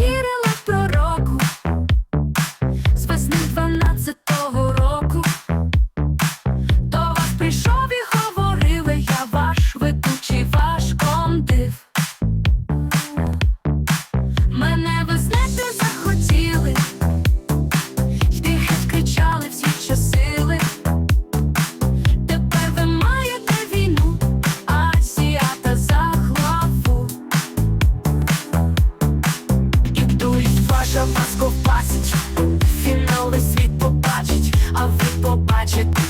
вірила в пророку. З весни 12 що вас копасить, фінали світ побачить, а ви побачите.